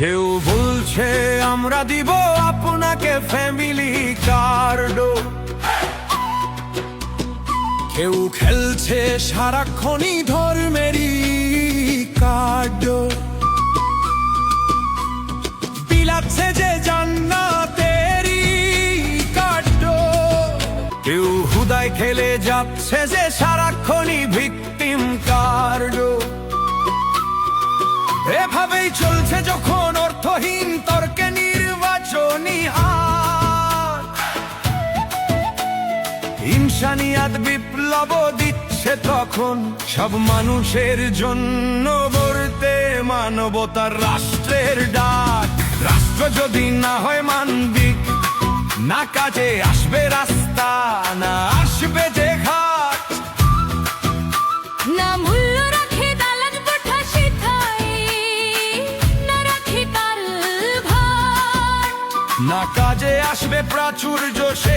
কেউ বলছে, আমরা দিব আপনাকে ফ্যামিলি কার্ড কেউ খেলছে, সারাক্ষণই ধর্মেরই কার্ড বিলাচ্ছে যে জান্নাতেরই কার্ড কেউ হুদায় খেলে যাচ্ছে যে সারাক্ষণই ভিকটিম কার্ড চলছে যখন অর্থহীন তর্কে নির্বাচনী হার। ইনসানিয়াত বিপ্লব দিচ্ছে তখন সব মানুষের জন্য গড়তে মানবতার রাষ্ট্রের ডাক। রাষ্ট্র যদি না হয় মানবিক, না কাজে আসবে রাস্তা, না না কাজে আসবে প্রাচুর্য সে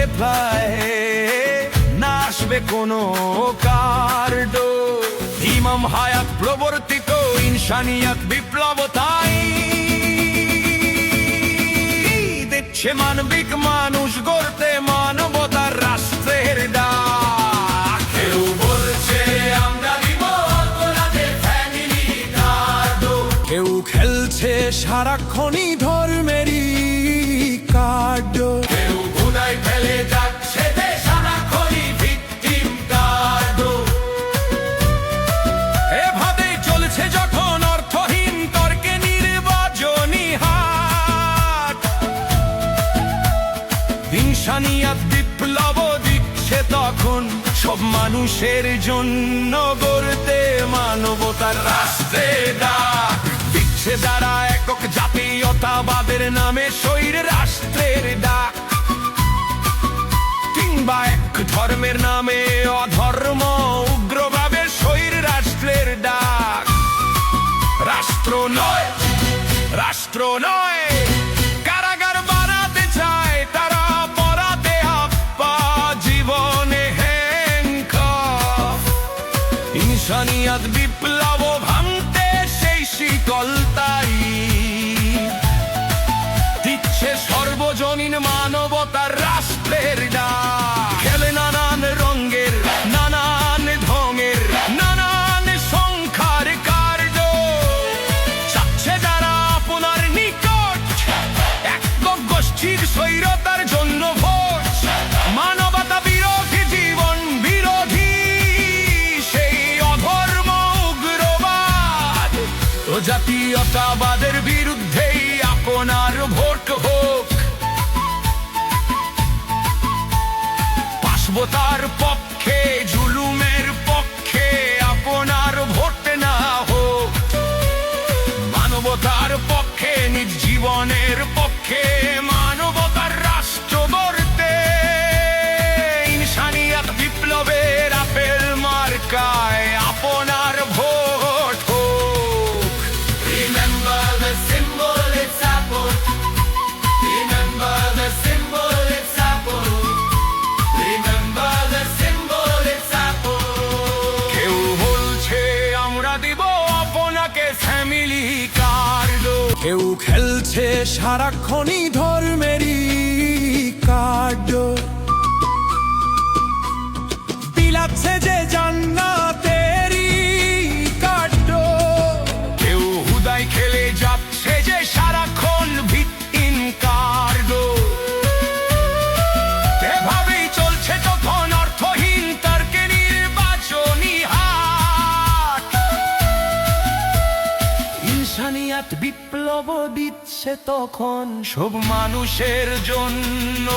না আসবে কোনো কার্ড ইমাম হায়াত প্রবর্তিত ইনসানিয়াত বিপ্লব তাই। দিচ্ছে মানবিক মানুষ গড়তে মানবতার রাষ্ট্রের ডাক। কেউ কেউ খেলছে সারাক্ষণই ধর্মেরই ফেলে ভিকটিম এভাবেই চলছে যখন অর্থহীন তর্কে দিচ্ছে তখন সব মানুষের জন্য গড়তে মানবতার রাষ্ট্রে ডাক। দিচ্ছে যারা একক জাতীয়তাবাদের নামে শৈর রাষ্ট্রের ডাক। কিংবা এক ধর্মের নামে অধর্ম উগ্রভাবে শৈর রাষ্ট্রের ডাক। রাষ্ট্র নয় রাষ্ট্র নয়। কারাগার তারা জীবনে জাতীয়তাবাদের বিরুদ্ধেই আপনার ভোট হোক। পাশবতার পক্ষে কেউ খেলছে সারাক্ষণই ধর্মেরই কার্ড। বিলাচ্ছে যে জান্নাতেরই কার্ড। কেউ হুদায় খেলে যাচ্ছে যে সারাক্ষণ ভিত্তিন কার্ড। এভাবেই চলছে যখন অর্থহীন তর্কে নির্বাচনী হাট। ইনসানিয়াত বিপ্লব দিচ্ছে তখন সব মানুষের জন্য।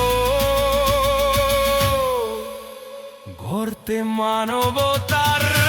ঘরতে মানবতার